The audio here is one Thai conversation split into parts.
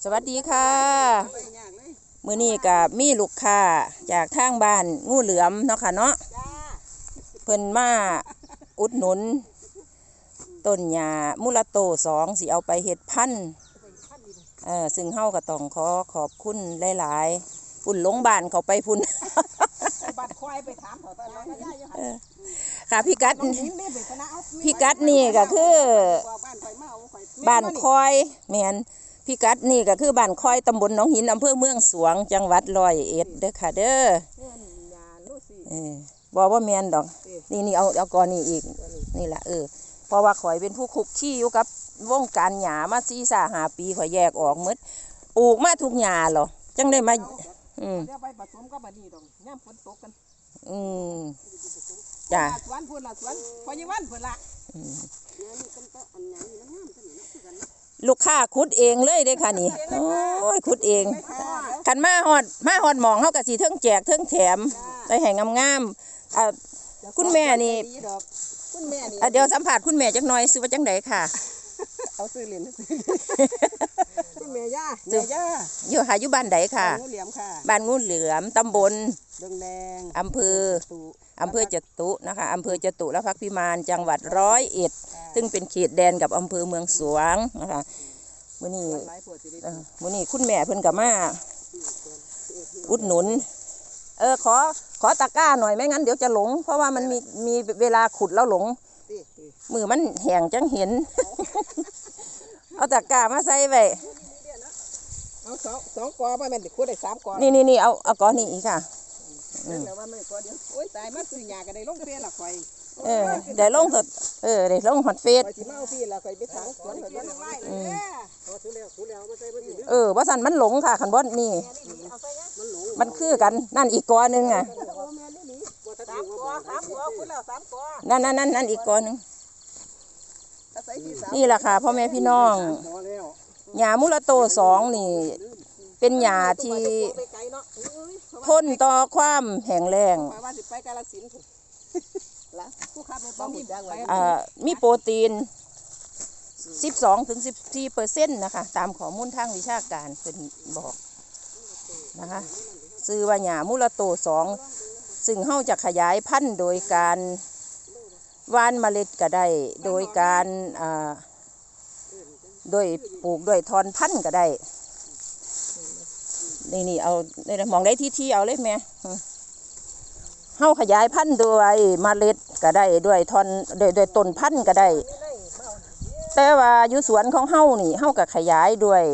สวัสดีค่ะ มื้อนี้ก็มีลูกค้าจากทางบ้านงูเหลือมเนาะค่ะเนาะเพิ่นมาอุดหนุนต้นหญ้ามุลาโตสองสิเอาไปเฮ็ดพันธุ์เออซึ่งเฮาก็ต้องขอขอบคุณหลายๆพุ่นหลงบ้านเขาไปพุ่นบัดควายไปถามเขาตอนนั้นย่าอยู่หันค่ะพี่กัดน้องหินนี่ไปคณะเอาพี่กัดนี่ก็คือว่าบ้านไฟมาเอาไฟบ้านคอยแมน พี่กัดนี่ก็คือบ้านคอยตำบลหนองหินอำเภอเมืองสวง จังหวัดร้อยเอ็ดเด้อค่ะ เด้อเพื่อนยาลูซี่เออบอกว่าแมนดอก นี่นี่เอาเอาก่อนนี่อีกนี่แหละเออเพราะว่าข่อยเป็นผู้คุกขี้อยู่กับวงการหญ้ามาซีซ่าหาปีข่อยแยกออกหมดปลูกมาทุกหญ้าเหรอจังได้มาอืมเดี๋ยวไปผสมกับบัดนี้ดอกย่ำฝนตกกันอืมจ้ะสวนพุ่นละสวนพอยี่วันพุ่นละ ลูกค้าขุดเองเลยเด้อค่ะนี่โอ้ยขุดเองขันมาฮอดมาฮอดหมองเฮาก็สิเทิงแจกเทิงแถมได้ให้งามๆอ่าคุณแม่นี่ดีดอกคุณแม่นี่อะเดี๋ยวสัมผัสคุณแม่จักหน่อยซื้อว่าจังไดค่ะ เอาซื้อเหรียญซื้อคุณแม่ย่าซื้แม่อย่าอยู่หาอยู่บ้านใดค่ะงูเหลี่ยมค่ะบ้านงูเหลือมตำบลดงแดงอำเภอตูอำเภอจตุนะคะอำเภอจตุรพักษ์พิมานจังหวัดร้อยเอ็ด ซึ่งเป็นเขตแดนกับอำเภอเมืองสวงนะคะมื้อนี้หลายปวดสิได้เอ่อมื้อนี้คุณแม่เพิ่นก็มาอุดหนุน เออขอขอตะกร้าหน่อยไม่งั้นเดี๋ยวจะหลง เพราะว่ามันมีมีเวลาขุดแล้วหลงติติมือมันแห้งจังเห็น เอาตะกร้ามาใส่ไว้เอาสองสองกอไปแม่นติคุดได้สามกอนี่นี่นี่เอาเอาก้อนนี้อีกค่ะนั่นแหละว่าไม่กอเดียวโอ้ยตายมาซื้อหญ้าก็ได้ลงเฟซละข่อย เออได้ลงสดเออได้ลงฮอตเฟสข่อยสิมาเอาพี่ละข่อยไปถางสวนข่อยบ่ไล่เลยเอาซื้อแล้วซื้อแล้วมาใส่บ่สิเออว่าสันมันหลงค่ะขันบดนี่เอาใส่ยังมันหลงมันคือกันนั่นอีกกอหนึงอะโอ้แม่นี่นี่สามกอสามกอคุณแล้วสามกอนั่นนั่นนั่นนั่นอีกกอหนึงถ้าใส่ที่สามนี่แหละค่ะพ่อแม่พี่น้องกอแล้วหญ้ามุลโตสองนี่ เป็นหญ้าที่ไปไกลเนาะเอ้ยทนต่อความแห้งแล้ง ไปว่าสิไปกาฬสินธุ์พุ่นละผู้ขับรถบ่มีไปอ่ามีโปรตีน 12ถึง14เปอร์เซ็นต์นะคะ ตามข้อมูลทางวิชาการเป็นบอกนะคะซื้อว่าหญ้ามุลโตสองซึ่งเฮาจะขยายพันธุ์โดยการหว่านเมล็ดก็ได้ โดยการอ่าโดยปลูกด้วยทอนพันธุ์ก็ได้ นี่นี่เอาได้มองได้ที่ที่เอาเลยแม่อืม เฮาขยายพันธุ์ด้วยเมล็ดก็ได้ด้วยทอนด้วยด้วยต้นพันธุ์ก็ได้ แต่ว่าอยู่สวนของเฮานี่เฮาก็ขยายด้วย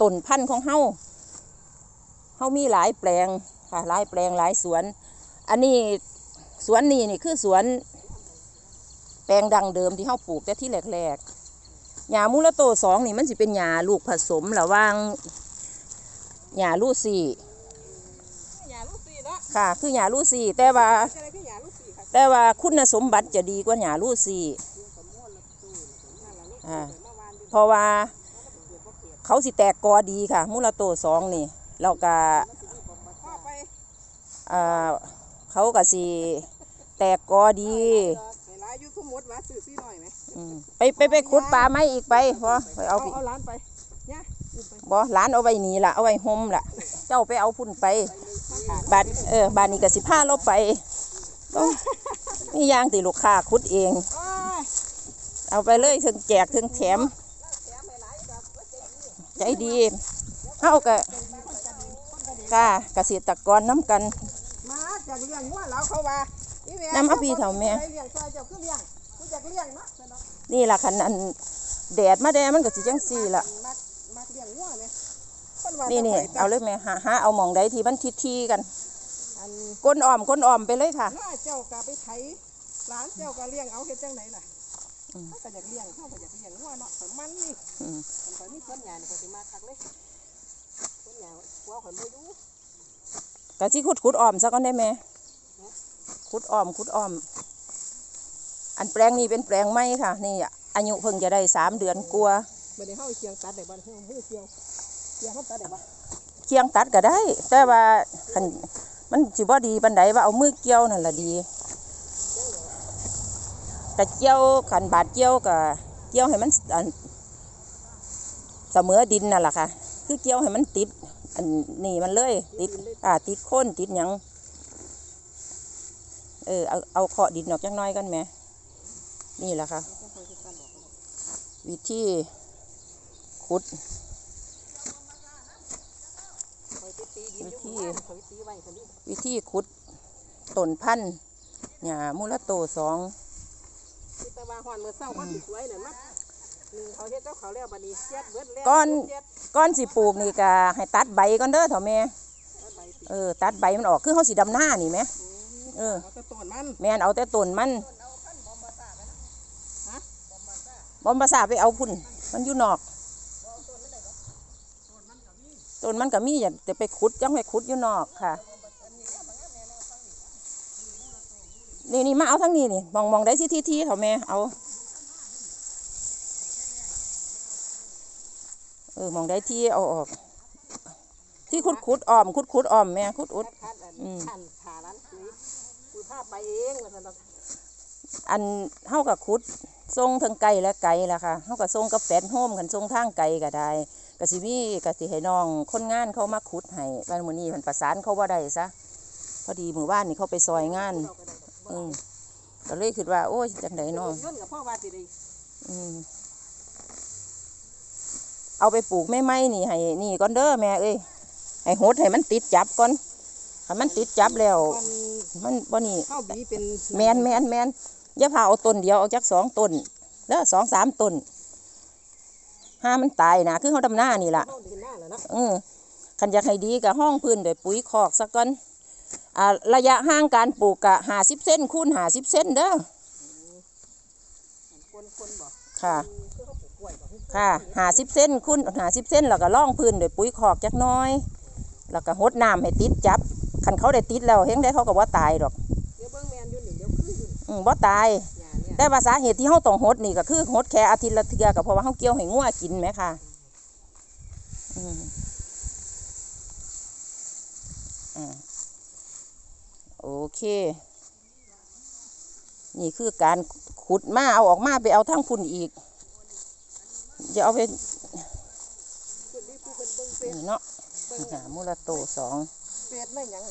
ต้นพันธุ์ของเฮาเฮามีหลายแปลงค่ะหลายแปลงหลายสวน อันนี้สวนนี้นี่คือสวน แปลงดังเดิมที่เฮาปลูกแต่ที่แรกๆหญ้ามูลโตสองนี่มันสิเป็นหญ้าลูกผสมระหว่างหญ้าลูซี่ หญ้าลูกสี่เนาะ ค่ะ คือหญ้าลูซี่แต่ว่าจะได้คือหญ้าลูกสี่ค่ะแต่ว่าคุณสมบัติจะดีกว่าหญ้าลูซี่อ่าเพราะว่า เขาสิแตกกอดีค่ะ มูลโตสองนี่แล้วก็พ่อไปอ่าเขาก็สิแตกกอดีให้หลายอยู่ทุ่มหมดว่าซื้อซี่หน่อยไหมอืมไปไปไปขุดปลาไม้อีกไปพอไปเอาเอาไปเอาร้านไปเนี่ยอุ้มไปบ่หลานเอาไว้นี่ล่ะ เอาไว้ห่มล่ะ เจ้าไปเอาพุ่นไป บานเออบานนี้ก็สิพาเราไปโอ้ยนี่ยางติลูกค้าขุดเองโอ้ยเอาไปเลยถึงแจกถึงแถม ใจดีเฮาก็กาเกษตรกรน้ำกันมาจากเลี้ยงงัวแล้วเขาว่าอีแม่น้ำเอาพี่เฒ่าแม่ไปเลี้ยงซอยเจ้าคือเลี้ยงกูจากเลี้ยงเนาะเนาะนี่ล่ะคันอันแดดมาแดดมันก็สิจังซี่ล่ะ มักมักเลี้ยงงัวไหมคนว่านี่นี่บ่ค่ยเอาเลยแม่หาหาเอาหมองใดที่มันทิทีๆกันอันก้นอ้อมก้นอ้อมไปเลยค่ะ ถ้าเจ้าก็ไปไถหลานเจ้าก็เลี้ยงเอาเฮ็ดจังไหนล่ะอืม เขาก็อยากเลี้ยงเขาก็อยากเลี้ยงงัวเนาะแต่มันนี่อืมมันก็มีสวนหญ้านี่ก็สิมาคักเลยสวนหญ้าหัวข่อยบ่อยู่กะสิขุดขุดอ้อมซะก่อนได้แม่ขุดอ้อมขุดอ้อม อันแปลงนี้เป็นแปลงไม้ค่ะ นี่อายุเพิ่งจะได้สามเดือนกลัวา บ่ได้เฮาเคียงตัดได้บ่เฮามือเคียง เคียงตัดได้บ่เคียงตัดก็ได้ แต่ว่าคันมันสิบ่ดีปันใดว่าเอามือเกี่ยวนั่นละดีแต่เกี่ยวขันบาดเกี่ยวก็เกี่ยวให้มันอันเสมอดินนั่นแหละค่ะ คือเกี่ยวให้มันติด อันนี้มันเลย ติดอ่าติดโค้นติดยังเออเอาเอาเคาะดินออกจังน้อยกันแหมนี่แหละค่ะ วิธีขุด คอยไปตีดินอยู่ ที่ บ้านคอยตีไว้คนนี้วิธีขุดต้นพันธุ์หญ้ามูลโตสองที่ตะวันหอนมือเศร้าเขาสิสวยนั่นมั้หนึ่งเขาเฮ็ดเจ้าเขาแล้วบัดนี้เจ็ดเบิดแล้วก้อนเจ็ดก้อนสิปลูกนี่ก็ให้ตัดใบก่อนเด้อเถอะแม่เอาใบติดเออตัดใบมันออกคือเขาสีดำหน้านี่ไหมเออ เอาแตะต้นมัน แม่นเอาแต่ต้นมันฮะบอมภาษาไปเอาพุ่น มันอยู่นอก ต้นมันก็มีอย่าจะไปขุดยังไปขุดอยู่นอกค่ะ นี่นี่มาเอาทั้งนี้นี่มองมองได้ที่ที่ที่เถอะแม่เอาเออมองได้ที่เอาออก ที่ขุดขุดอ้อมขุดขุดอ้อมแม่ขุดอุดอืมขันเองว่ากับขุดทรงทั้งไกลและไกลแหละค่ะเฮากับทรงกับแฟนโฮมกันทรงทางไกลก็ได้ ก็สิมีก็สิให้น้องคนงานเขามาขุดให้วันมื้อนี้เพิ่นประสานเขาบ่ได้ซะพอดีมื้อวานนี่เขาไปซอยงานเราก็ได้ดอกอืมก็เลยคิดว่า โอ้ยจังไดเนาะย่นกับพ่อว่าสิได้อืมเอาไปปลูกไม่ไหมนี่ให้นี่ก่อนเด้อแม่เอ้ยให้หดให้มันติดจับก่อนถ้ามันติดจับแล้วก่อนมันบ่นี่เข้าบีเป็นแมนแมนแมนอย่าพาเอาต้นเดียวเอาจักสองต้นเด้อสองสามต้น ห้ามันตายนะคือเขาดำหน้านี่ล่ะเข้าดีหน้าแล้วเนาะเออคันอยากให้ดีกับห้องพื้นด้วยปุ๋ยคอกสักก่อนอ่าระยะห่างการปลูกกะหาสิบเส้นคูณหาสิบเส้นเด้อคนคนบอกค่ะคือเขาปลูกกล้วยบอกค่ะหาสิบเส้นคูณหาสิบเส้นแล้วก็ล่องพื้นด้วยปุ๋ยคอกจักหน้อย แล้วก็หดน้ำให้ติดจับคันเขาได้ติดแล้วเห็นได้เขาก็บ่ตายดอกเดี๋ยวเบิ่งแมนอยู่นี่เดี๋ยวคืออยู่อืมบ่ตายหญ้าเนี่ย แต่ว่าสาเหตุที่เขาต้องหดนี่ก็คือหดแค่อาทิตย์ละเทือก็เพราะว่าเขาเกี่ยวให้งัวกินไหมค่ะอืมอ่าโอเค นี่คือการขุดมาเอาออกมาไปเอาทั้งพุ่นอีกจะเอาไปนี่เนเบิ่งเฟซนี่เนาะหามูลโตสอง